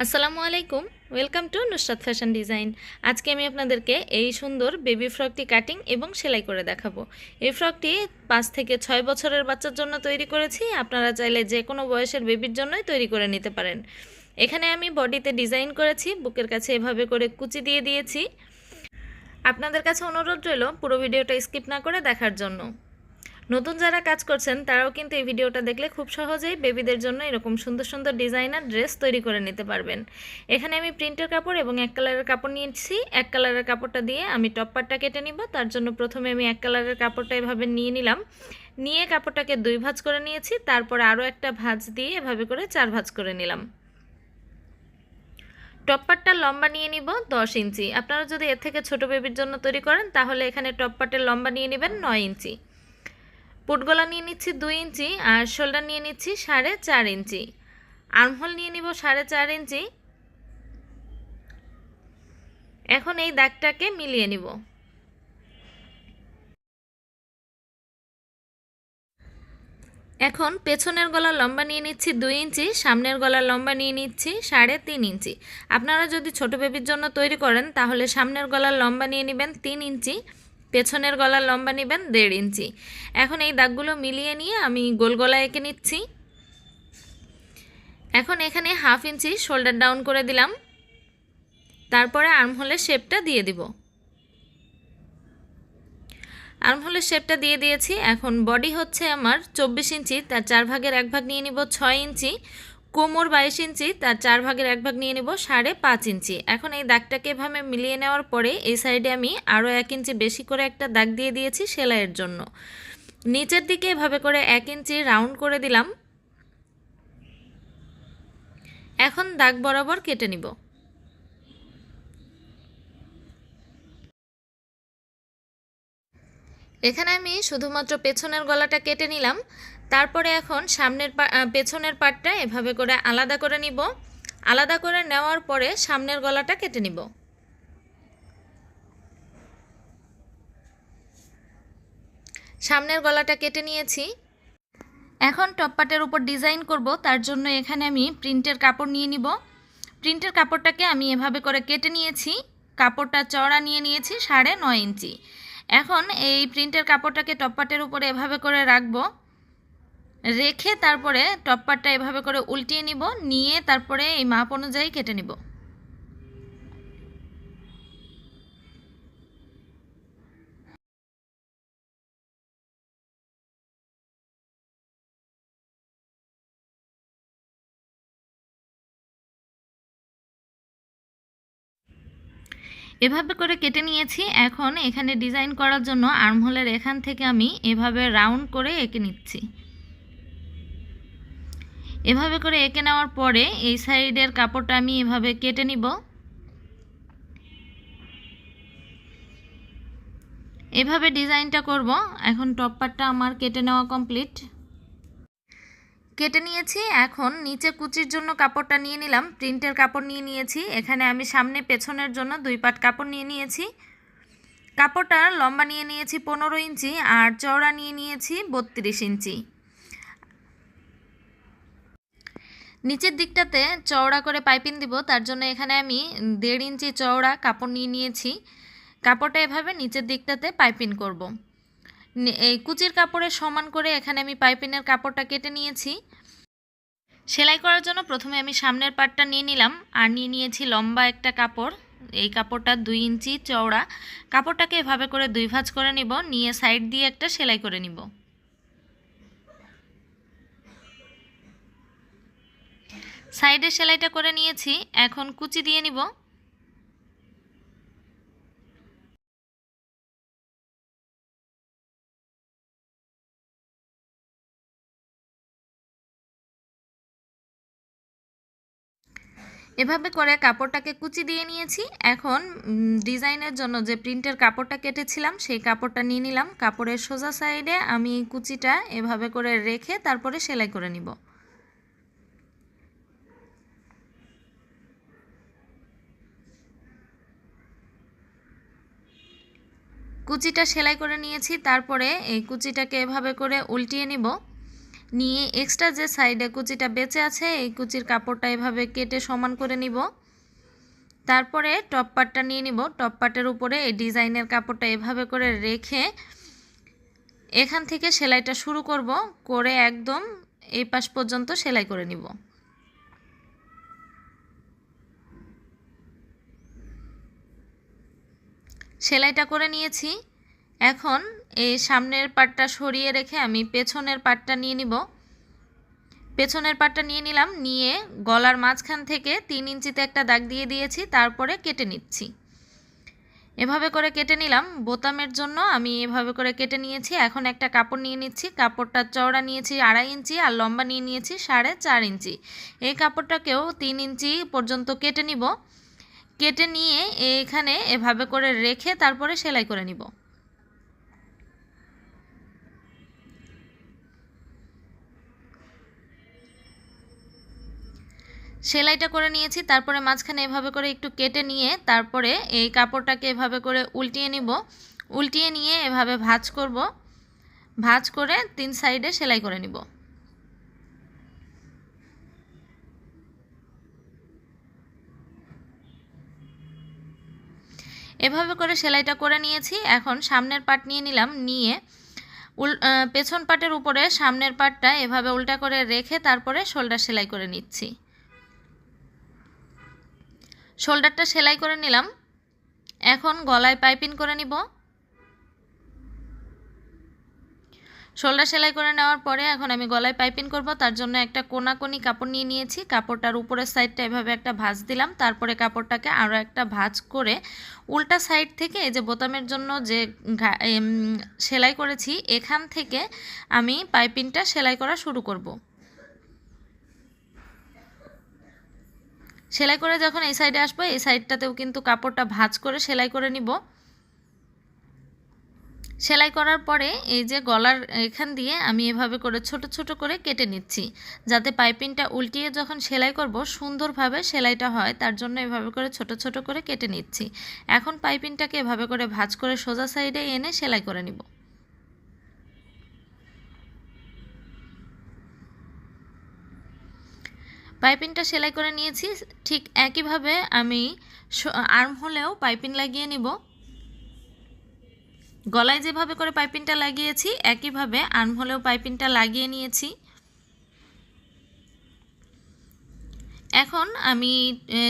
আসসালামু আলাইকুম। Welcome to Nusrat fashion design আজকে আমি আপনাদেরকে এই সুন্দর বেবি ফ্রকটি কাটিং এবং সেলাই করে দেখাবো। এই ফ্রকটি পাঁচ থেকে ছয় বছরের বাচ্চার জন্য তৈরি করেছি। আপনারা চাইলে যে কোনো বয়সের বেবির জন্যই তৈরি করে নিতে পারেন। এখানে আমি বডিতে ডিজাইন করেছি, বুকের কাছে এভাবে করে কুচি দিয়ে দিয়েছি। আপনাদের কাছে অনুরোধ রইল পুরো ভিডিওটা স্কিপ না করে দেখার জন্য। নতুন যারা কাজ করছেন, তারাও কিন্তু এই ভিডিওটা দেখলে খুব সহজেই বেবিদের জন্য এরকম সুন্দর সুন্দর ডিজাইনার ড্রেস তৈরি করে নিতে পারবেন। এখানে আমি প্রিন্টের কাপড় এবং এক কালারের কাপড় নিয়েছি। এক কালারের কাপড়টা দিয়ে আমি টপ পার্টটা কেটে নিব। তার জন্য প্রথমে আমি এক কালারের কাপড়টা এভাবে নিয়ে নিলাম। নিয়ে কাপড়টাকে দুই ভাঁজ করে নিয়েছি। তারপর আরও একটা ভাঁজ দিয়ে এভাবে করে চার ভাঁজ করে নিলাম। টপ পার্টটা লম্বা নিয়ে নিব দশ ইঞ্চি। আপনারা যদি এর থেকে ছোট বেবির জন্য তৈরি করেন, তাহলে এখানে টপ পার্টের লম্বা নিয়ে নেবেন নয় ইঞ্চি। পুটগলা নিয়ে নিচ্ছি দুই ইঞ্চি আর শোল্ডার নিয়ে নিচ্ছি সাড়ে চার ইঞ্চি। আর্মহোল নিয়ে নিব সাড়ে চার ইঞ্চি। এখন এই দাগটাকে মিলিয়ে নিব। এখন পেছনের গলা লম্বা নিয়ে নিচ্ছি দুই ইঞ্চি, সামনের গলা লম্বা নিয়ে নিচ্ছি সাড়ে তিন ইঞ্চি। আপনারা যদি ছোট বেবির জন্য তৈরি করেন, তাহলে সামনের গলার লম্বা নিয়ে নেবেন তিন ইঞ্চি। পেছনের গলার লম্বা নেবেন দেড় ইঞ্চি। এখন এই দাগগুলো মিলিয়ে নিয়ে আমি গোল গলা এঁকে নিচ্ছি। এখন এখানে হাফ ইঞ্চি শোল্ডার ডাউন করে দিলাম। তারপরে আর্মহোলের শেপটা দিয়ে দিব। আর্মহোলের শেপটা দিয়ে দিয়েছি। এখন বডি হচ্ছে আমার চব্বিশ ইঞ্চি, তার চার ভাগের এক ভাগ নিয়ে নিব ছয় ইঞ্চি। কোমর বাইশ ইঞ্চি, তার চার ভাগের এক ভাগ নিয়ে নেব সাড়ে পাঁচ ইঞ্চি। এখন এই দাগটাকে এভাবে মিলিয়ে নেওয়ার পরে এই সাইডে আমি আরও এক ইঞ্চি বেশি করে একটা দাগ দিয়ে দিয়েছি সেলাইয়ের জন্য। নিচের দিকে এভাবে করে এক ইঞ্চি রাউন্ড করে দিলাম। এখন দাগ বরাবর কেটে নিব। এখানে আমি শুধুমাত্র পেছনের গলাটা কেটে নিলাম। তারপরে এখন সামনের পেছনের পাটটা এভাবে করে আলাদা করে নিব। আলাদা করে নেওয়ার পরে সামনের গলাটা কেটে নিব। সামনের গলাটা কেটে নিয়েছি। এখন টপ পাটের উপর ডিজাইন করব, তার জন্য এখানে আমি প্রিন্টের কাপড় নিয়ে নিব। প্রিন্টের কাপড়টাকে আমি এভাবে করে কেটে নিয়েছি। কাপড়টা চড়া নিয়ে নিয়েছি সাড়ে নয় ইঞ্চি। এখন এই প্রিন্টের কাপড়টাকে টপ পাটের উপরে এভাবে করে রাখব, রেখে তারপরে টপ পাটটা এভাবে করে উল্টিয়ে নিব, নিয়ে তারপরে এই মাপ অনুযায়ী কেটে নিব। এভাবে করে কেটে নিয়েছি। এখন এখানে ডিজাইন করার জন্য আর্মহোলের এখান থেকে আমি এভাবে রাউন্ড করে এঁকে নিচ্ছি। এভাবে করে এঁকে নেওয়ার পরে এই সাইডের কাপড়টা আমি এভাবে কেটে নিব। এভাবে ডিজাইনটা করব। এখন টপ পার্টটা আমার কেটে নেওয়া কমপ্লিট। কেটে নিয়েছি, এখন নিচে কুচির জন্য কাপড়টা নিয়ে নিলাম। প্রিন্টের কাপড় নিয়ে নিয়েছি, এখানে আমি সামনে পেছনের জন্য দুই পাট কাপড় নিয়ে নিয়েছি। কাপড়টা লম্বা নিয়ে নিয়েছি পনেরো ইঞ্চি আর চওড়া নিয়ে নিয়েছি বত্রিশ ইঞ্চি। নিচের দিকটাতে চওড়া করে পাইপিং দিব, তার জন্য এখানে আমি দেড় ইঞ্চি চওড়া কাপড় নিয়ে নিয়েছি। কাপড়টা এভাবে নিচের দিকটাতে পাইপিং করব। এই কুচির কাপড়ের সমান করে এখানে আমি পাইপিনের কাপড়টা কেটে নিয়েছি। সেলাই করার জন্য প্রথমে আমি সামনের পাটটা নিয়ে নিলাম, আর নিয়ে নিয়েছি লম্বা একটা কাপড়। এই কাপড়টা দুই ইঞ্চি চওড়া। কাপড়টাকে এভাবে করে দুই ভাঁজ করে নিব, নিয়ে সাইড দিয়ে একটা সেলাই করে নিব। সাইডে সেলাইটা করে নিয়েছি, এখন কুচি দিয়ে নিব। এভাবে করে কাপড়টাকে কুচি দিয়ে নিয়েছি। এখন ডিজাইনের জন্য যে প্রিন্টের কাপড়টা কেটেছিলাম, সেই কাপড়টা নিয়ে নিলাম। কাপড়ের সোজা সাইডে আমি কুচিটা এভাবে করে রেখে তারপরে সেলাই করে নিব। কুচিটা সেলাই করে নিয়েছি। তারপরে এই কুচিটাকে এভাবে করে উল্টিয়ে নিব। নিয়ে এক্সট্রা যে সাইডে কুচিটা বেঁচে আছে, এই কুচির কাপড়টা এভাবে কেটে সমান করে নিব। তারপরে টপ পার্টটা নিয়ে নিব। টপ পার্টের উপরে এই ডিজাইনের কাপড়টা এভাবে করে রেখে এখান থেকে সেলাইটা শুরু করব। করে একদম এই পাশ পর্যন্ত সেলাই করে নিব। সেলাইটা করে নিয়েছি। এখন এই সামনের পাটটা সরিয়ে রেখে আমি পেছনের পাটটা নিয়ে নিব। পেছনের পাটটা নিয়ে নিলাম, নিয়ে গলার মাঝখান থেকে তিন ইঞ্চিতে একটা দাগ দিয়ে দিয়েছি, তারপরে কেটে নিচ্ছি। এভাবে করে কেটে নিলাম। বোতামের জন্য আমি এভাবে করে কেটে নিয়েছি। এখন একটা কাপড় নিয়ে নিচ্ছি। কাপড়টা চওড়া নিয়েছি আড়াই ইঞ্চি আর লম্বা নিয়ে নিয়েছি সাড়ে চার ইঞ্চি। এই কাপড়টাকেও তিন ইঞ্চি পর্যন্ত কেটে নিব। কেটে নিয়ে এখানে এভাবে করে রেখে তারপরে সেলাই করে নিব। সেলাইটা করে নিয়েছি, তারপরে মাঝখানে এভাবে করে একটু কেটে নিয়ে তারপরে এই কাপড়টাকে এভাবে করে উল্টিয়ে নিব। উল্টিয়ে নিয়ে এভাবে ভাঁজ করব। ভাঁজ করে তিন সাইডে সেলাই করে নিব। এভাবে করে সেলাইটা করে নিয়েছি। এখন সামনের পাট নিয়ে নিলাম, নিয়ে উল পেছন পাটের উপরে সামনের পাটটা এভাবে উল্টা করে রেখে তারপরে শোল্ডার সেলাই করে নিচ্ছি। শোল্ডারটা সেলাই করে নিলাম। এখন গলায় পাইপিং করে নিব। শোল্ডার সেলাই করে নেওয়ার পরে এখন আমি গলায় পাইপিং করব। তার জন্য একটা কোনাকোনি কাপড় নিয়ে নিয়েছি। কাপড়টার উপরের সাইডটা এভাবে একটা ভাঁজ দিলাম। তারপরে কাপড়টাকে আরও একটা ভাঁজ করে উল্টা সাইড থেকে এই যে বোতামের জন্য যে সেলাই করেছি, এখান থেকে আমি পাইপিংটা সেলাই করা শুরু করব। সেলাই করে যখন এই সাইডে আসব, এই সাইডটাতেও কিন্তু কাপড়টা ভাঁজ করে সেলাই করে নিব। সেলাই করার পরে এই যে গলার এখান দিয়ে আমি এভাবে করে ছোট ছোট করে কেটে নিচ্ছি, যাতে পাইপিংটা উল্টিয়ে যখন সেলাই করব, সুন্দরভাবে সেলাইটা হয়, তার জন্য এভাবে করে ছোট ছোট করে কেটে নিচ্ছি। এখন পাইপিংটাকে এভাবে করে ভাঁজ করে সোজা সাইডে এনে সেলাই করে নিব। পাইপিংটা সেলাই করে নিয়েছি। ঠিক একইভাবে আমি আর্ম হলেও পাইপিং লাগিয়ে নিব। গলায় যেভাবে করে পাইপিংটা লাগিয়েছি, একইভাবে আর্ম হলেও পাইপিংটা লাগিয়ে নিয়েছি। এখন আমি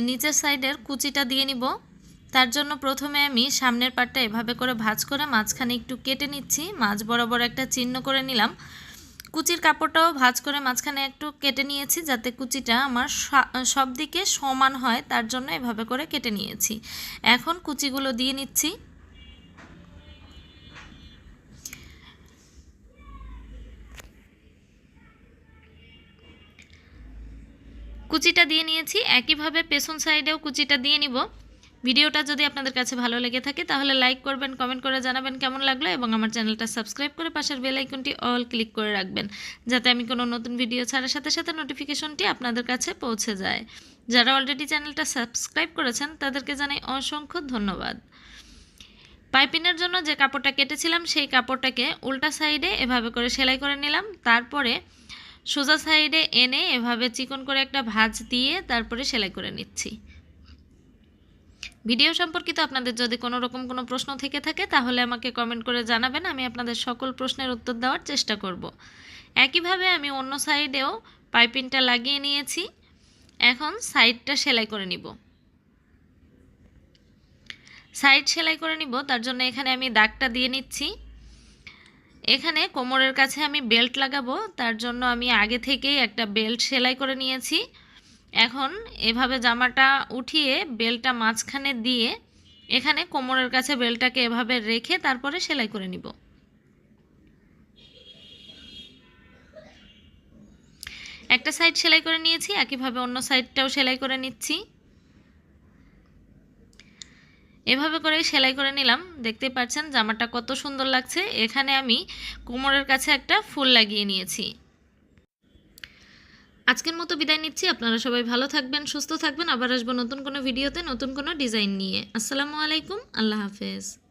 নিচের সাইডের কুচিটা দিয়ে নিব। তার জন্য প্রথমে আমি সামনের পাটটা এভাবে করে ভাজ করে মাঝখানে একটু কেটে নিচ্ছি। মাঝ বরাবর একটা চিহ্ন করে নিলাম। কুচির কাপড়টাও ভাজ করে মাঝখানে একটু কেটে নিয়েছি, যাতে কুচিটা আমার সব দিকে সমান হয়, তার জন্য এভাবে করে কেটে নিয়েছি। এখন কুচিগুলো দিয়ে নিচ্ছি। কুচিটা দিয়ে নিয়েছি। একইভাবে পেছন সাইডেও কুচিটা দিয়ে নিব। ভিডিওটা যদি আপনাদের কাছে ভালো লেগে থাকে, তাহলে লাইক করবেন কমেন্ট করে জানাবেন কেমন লাগল এবং আমার চ্যানেলটা সাবস্ক্রাইব করে পাশের বেল আইকনটি অল ক্লিক করে রাখবেন, যাতে আমি কোনো নতুন ভিডিও ছাড়ার সাথে সাথে নোটিফিকেশনটি আপনাদের কাছে পৌঁছে যায়। যারা অলরেডি চ্যানেলটা সাবস্ক্রাইব করেছেন, তাদেরকে জানাই অসংখ্য ধন্যবাদ। পাইপিনের জন্য যে কাপড়টা কেটেছিলাম, সেই কাপড়টাকে উল্টা সাইডে এভাবে করে সেলাই করে নিলাম, তারপরে সোজা সাইডে এনে এভাবে চিকন করে একটা ভাঁজ দিয়ে তারপরে সেলাই করে নিচ্ছি। ভিডিও সম্পর্কিত আপনাদের যদি কোনো রকম কোনো প্রশ্ন থেকে থাকে, তাহলে আমাকে কমেন্ট করে জানাবেন, আমি আপনাদের সকল প্রশ্নের উত্তর দেওয়ার চেষ্টা করব। একইভাবে আমি অন্য সাইডেও পাইপিংটা লাগিয়ে নিয়েছি। এখন সাইডটা সেলাই করে নিব। সাইড সেলাই করে নিব, তার জন্য এখানে আমি দাগটা দিয়ে নিচ্ছি। এখানে কোমরের কাছে আমি বেল্ট লাগাবো, তার জন্য আমি আগে থেকেই একটা বেল্ট সেলাই করে নিয়েছি। এখন এভাবে জামাটা উঠিয়ে বেলটা মাঝখানে দিয়ে এখানে কোমরের কাছে বেলটাকে এভাবে রেখে তারপরে সেলাই করে নিব। একটা সাইড সেলাই করে নিয়েছি, একইভাবে অন্য সাইডটাও সেলাই করে নিচ্ছি। এভাবে করে সেলাই করে নিলাম। দেখতে পাচ্ছেন জামাটা কত সুন্দর লাগছে। এখানে আমি কোমরের কাছে একটা ফুল লাগিয়ে নিয়েছি। আজকের মতো বিদায় নিচ্ছি। আপনারা সবাই ভালো থাকবেন, সুস্থ থাকবেন। আবার আসব নতুন কোনো ভিডিওতে, নতুন কোনো ডিজাইন নিয়ে। আসসালামু আলাইকুম। আল্লাহ হাফেজ।